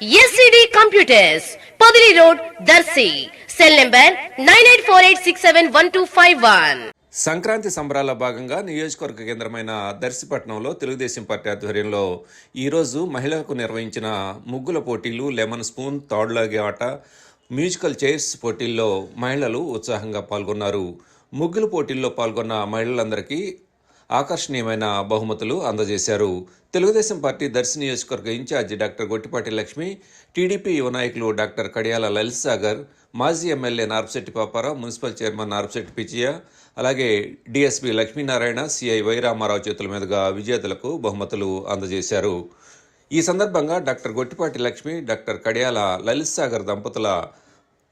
SCD computers Podili road Darsi cell number nine eight four eight six seven one two five one Sankranti సంబరాల భాగంగా నియోజకవర్గ కేంద్రమైన దర్శిపట్నంలో Telugu Desam party ఆధ్వర్యంలో ఈరోజు మహిళలకు నిర్వహించిన ముగ్గుల పోటీలు లెమన్ స్పూన్ తాడులాగే ఆట మ్యూజికల్ చైర్స్ పోటీల్లో మహిళలు ఉత్సాహంగా పాల్గొన్నారు. ముగ్గుల పోటీల్లో పాల్గొన్న మహిళలందరికీ ఆకర్షణీయమైన బహుమతులు అందజేశారు. తెలుగుదేశం పార్టీ దర్శి నియోజకవర్గ in charge doctor Gottipati Lakshmi TDP యువ నాయకులు డాక్టర్ కడియాల లలిత్ సాగర్ మాజీ MLA Narpasetti Paparao municipal chairman Narpasetti Pichaiah అలాగే డిఎస్పీ లక్ష్మీనారాయణ సిఐ వైరామారావు చేతుల మీదుగా విజేతలకు బహుమతులు అందజేశారు. ఈ సందర్భంగా డాక్టర్ గొట్టిపాటి లక్ష్మి డాక్టర్ కడియాల లలిత్ సాగర్ దంపతుల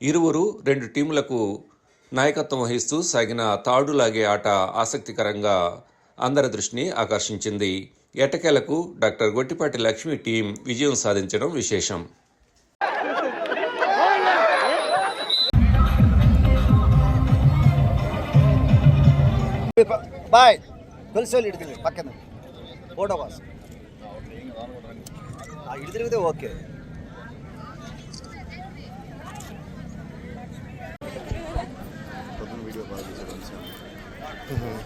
ఇరువురు రెండు టీములకు నాయకత్వం వహిస్తూ సాగిన తాడులాగే ఆట ఆసక్తికరంగా అందరి దృష్టిని ఆకర్షించింది. ఎటకేలకు డాక్టర్ గొట్టిపాటి లక్ష్మి టీం విజయం సాధించడం విశేషం. బాయ్. పక్కన. Photo pass okay.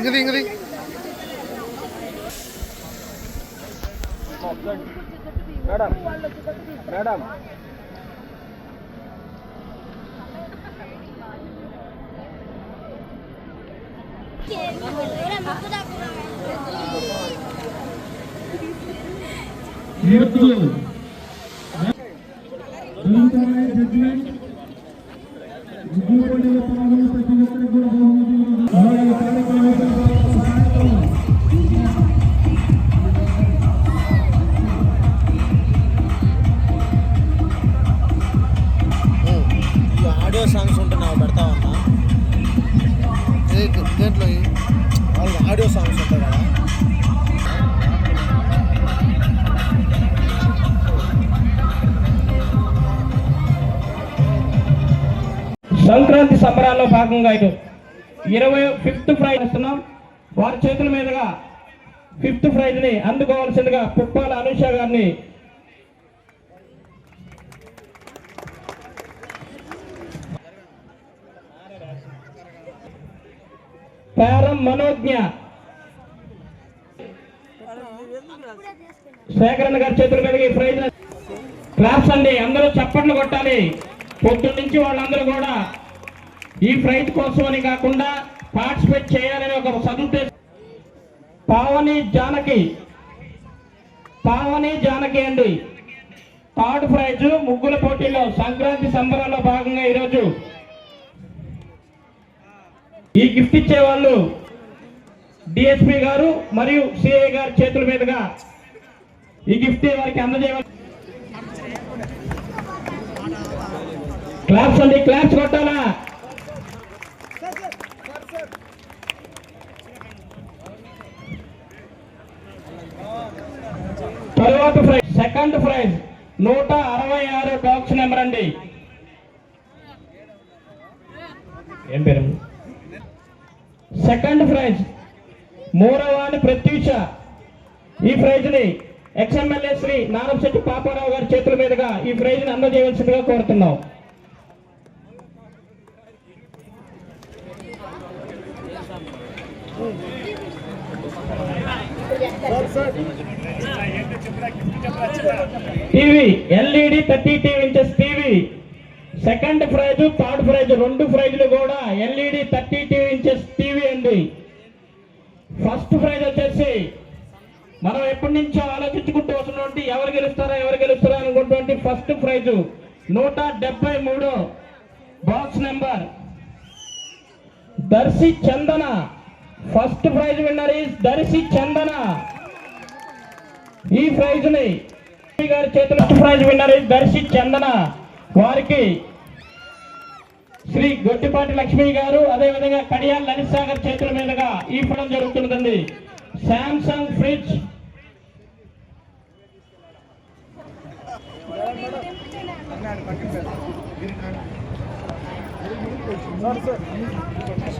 ഇങ്ങതി ഇങ്ങതി madam madam Sankranti సంబరాల్లో భాగంగా ఇటు ఇరవై ఫిఫ్త్ ప్రైజ్ ఇస్తున్నాం వారి చేతుల మీదుగా ఫిఫ్త్ ప్రైజ్ని అందుకోవాల్సిందిగా పుప్పాల అనుష గారిని పేరం మనోజ్ఞ. శేఖరణ గారి చేతుల మీదుగా ఈ ప్రైజ్ క్లాప్స్ అండి. అందరూ చప్పట్లు కొట్టాలి. పొద్దున్న నుంచి వాళ్ళందరూ కూడా ఈ ప్రైజ్ కోసం అని కాకుండా పార్టిసిపేట్ చేయాలని ఒక సదుద్దేశం. పావని జానకి పావని జానకి అండి. థర్డ్ ప్రైజ్ ముగ్గుల పోటీలో సంక్రాంతి సంబరాల్లో భాగంగా ఈరోజు ఈ గిఫ్ట్ ఇచ్చే వాళ్ళు డిఎస్పి గారు మరియు సిఐ గారి చేతుల మీదుగా ఈ గిఫ్ట్ వారికి అందజేయాలి క్లాప్స్ అండి క్లాప్స్ కొట్టాలా? తరువాత ప్రైజ్ సెకండ్ ప్రైజ్. నూట అరవై ఆరు బాక్స్ నెంబర్ అండి. ఏం పేరు? Second prize. మూడవాని ప్రత్యూష. ఈ ప్రైజ్ని ఎక్స్ఎమ్మెల్యే శ్రీ నారంశెట్టి పాపారావు గారి చేతుల మీదుగా ఈ ప్రైజ్ని అందజేయవలసిందిగా కోరుతున్నాం. TV LED thirty TV inches TV. Second prize third prize రెండు ప్రైజ్లు కూడా LED thirty TV inches TV అండి. ఫస్ట్ ప్రైజ్ వచ్చేసి మనం ఎప్పటి నుంచో ఆలోచించుకుంటూ వస్తున్నటువంటి ఎవరు గెలుస్తారా ఎవరు గెలుస్తారా అనుకున్నటువంటి ఫస్ట్ ప్రైజ్ నూట డెబ్బై మూడు box number. Darsi Chandana first prize winner is Darsi Chandana. ఈ ప్రైజ్ని గారి చేతిలో prize winner is Darsi Chandana. వారికి శ్రీ గొట్టిపాటి లక్ష్మి గారు అదేవిధంగా కడియాల్ లలిత్ సాగర్ చేతుల మీదుగా ఈ ఫలం జరుగుతున్నదండి. శాంసంగ్ ఫ్రిడ్జ్ సార్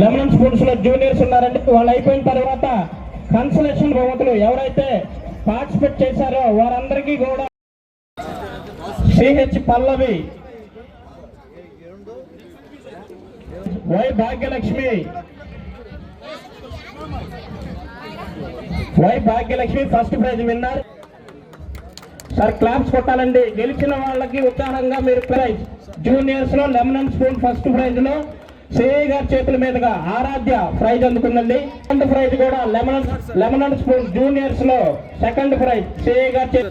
లెమన్ స్పూన్స్లో జూనియర్స్ ఉన్నారండి. వాళ్ళు అయిపోయిన తర్వాత కన్సలేషన్ బహుమతులు ఎవరైతే పార్టిసిపేట్ చేశారో వారందరికీ కూడా CH Pallavi Y Bhagyalakshmi Y Bhagyalakshmi first prize విన్నారు. సార్ క్లాప్స్ కొట్టాలండి. గెలిచిన వాళ్ళకి ఉత్సాహంగా మీరు ప్రైజ్. జూనియర్స్లో లెమన్ స్పూన్ ఫస్ట్ ప్రైజ్లో సిఐ గారి చేతుల మీదుగా ఆరాధ్య ప్రైజ్ అందుకుందండి. సెకండ్ ప్రైజ్ కూడా లెమన్ లెమన్ స్పూన్ జూనియర్స్లో సెకండ్ ప్రైజ్ సిఐ గారి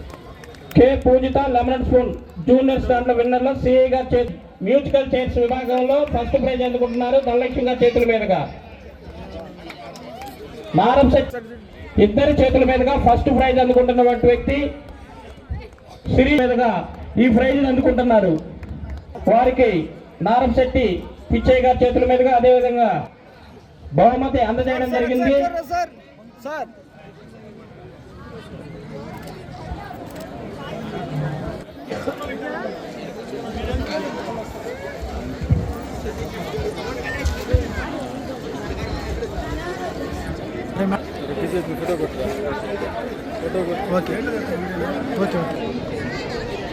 K Poojitha lemon spoon juniors దాంట్లో విన్నర్లో సిఐ గారి చేతి మ్యూజికల్ చైర్స్ విభాగంలో ఫస్ట్ ప్రైజ్ అందుకుంటున్నారు ధనలక్ష్మి గారి చేతుల మీదుగా. నారం ఇద్దరి చేతుల మీదుగా ఫస్ట్ ప్రైజ్ అందుకుంటున్నటువంటి వ్యక్తి శ్రీ మీదుగా ఈ ప్రైజ్ అందుకుంటున్నారు. వారికి నారం శెట్టి పిచ్చయ్య గారి చేతుల మీదుగా అదేవిధంగా బహుమతి అందజేయడం జరిగింది. Sir sir. Okay okay okay.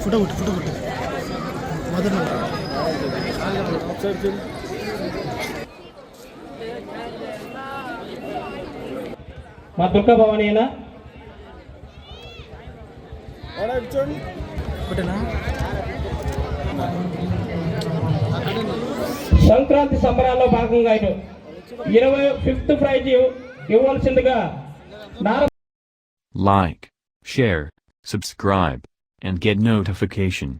Photo కొట్టు ఫోటో కొట్టు. మొదలు మా దుర్గా భవనీనా ఒకటేనా సంక్రాంతి సంబరాల్లో భాగంగా ఇటు ఇరవై ఫిఫ్త్ ప్రైజ్ ఇవ్- ఇవ్వాల్సిందిగా నార Like, share, subscribe, and get notification.